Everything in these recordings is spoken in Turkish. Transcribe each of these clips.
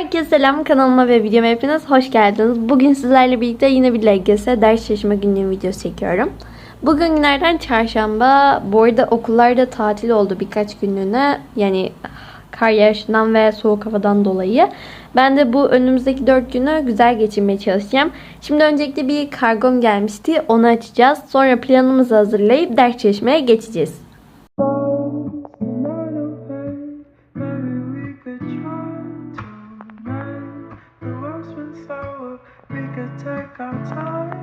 Herkese selam kanalıma ve videoma hepiniz hoş geldiniz. Bugün sizlerle birlikte yine bir LGS ders çalışma günlüğü videosu çekiyorum. Bugün günlerden çarşamba. Bu arada okullarda tatil oldu birkaç günlüğüne. Yani kar yağışından ve soğuk havadan dolayı. Ben de bu önümüzdeki 4 günü güzel geçirmeye çalışacağım. Şimdi öncelikle bir kargom gelmişti. Onu açacağız. Sonra planımızı hazırlayıp ders çalışmaya geçeceğiz. got time.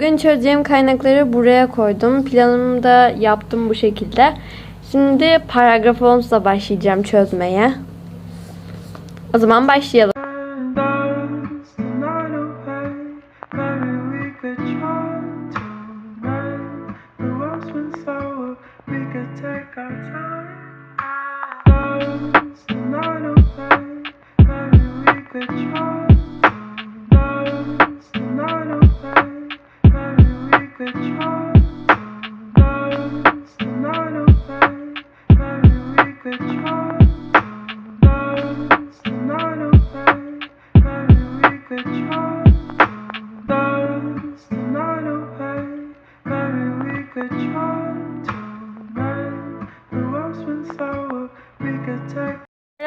Bugün çözeceğim kaynakları buraya koydum. Planımı da yaptım bu şekilde. Şimdi paragraf 10'la başlayacağım çözmeye. O zaman başlayalım.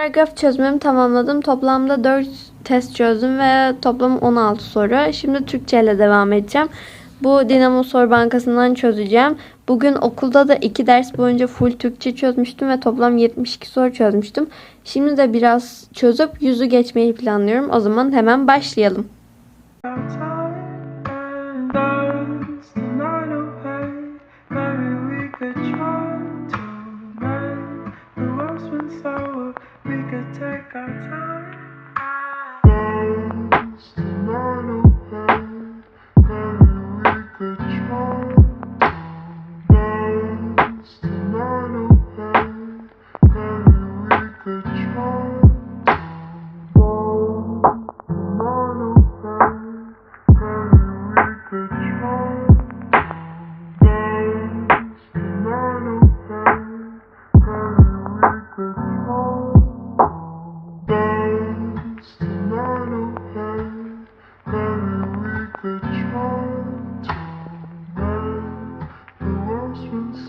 Paragraf çözümümü tamamladım. Toplamda 4 test çözdüm ve toplam 16 soru. Şimdi Türkçe ile devam edeceğim. Bu Dinamo Soru Bankası'ndan çözeceğim. Bugün okulda da 2 ders boyunca full Türkçe çözmüştüm ve toplam 72 soru çözmüştüm. Şimdi de biraz çözüp yüzü geçmeyi planlıyorum. O zaman hemen başlayalım.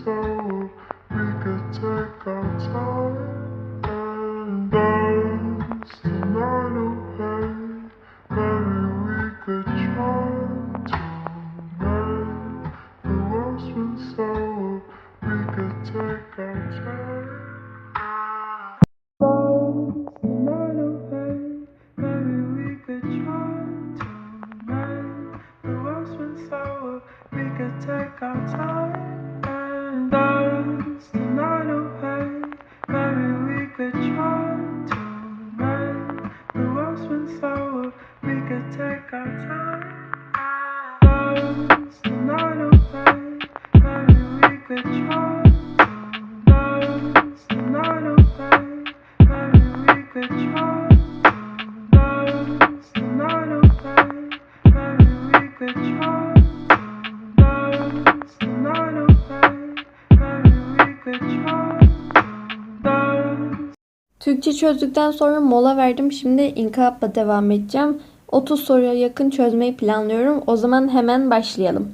slower. We could take our time and dance the night away. Maybe we could try to make the sour. We could take our time. Dance the night away. Maybe we could try to the sour. We could take our time. Türkçe çözdükten sonra mola verdim. Şimdi inkılapla devam edeceğim. 30 soruya yakın çözmeyi planlıyorum. O zaman hemen başlayalım.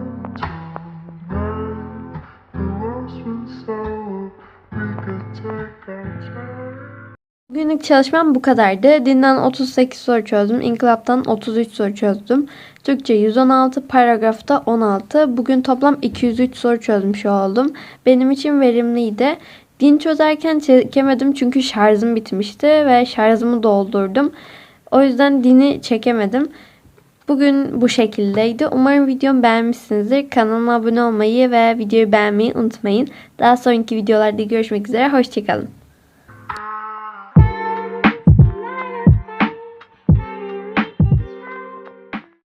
Bugünlük çalışmam bu kadardı. Dinden 38 soru çözdüm. İnkılaptan 33 soru çözdüm. Türkçe 116, paragrafta 16. Bugün toplam 203 soru çözmüş oldum. Benim için verimliydi. Din çözerken çekemedim çünkü şarjım bitmişti ve şarjımı doldurdum. O yüzden dini çekemedim. Bugün bu şekildeydi. Umarım videomu beğenmişsinizdir. Kanalıma abone olmayı ve videoyu beğenmeyi unutmayın. Daha sonraki videolarda görüşmek üzere. Hoşçakalın.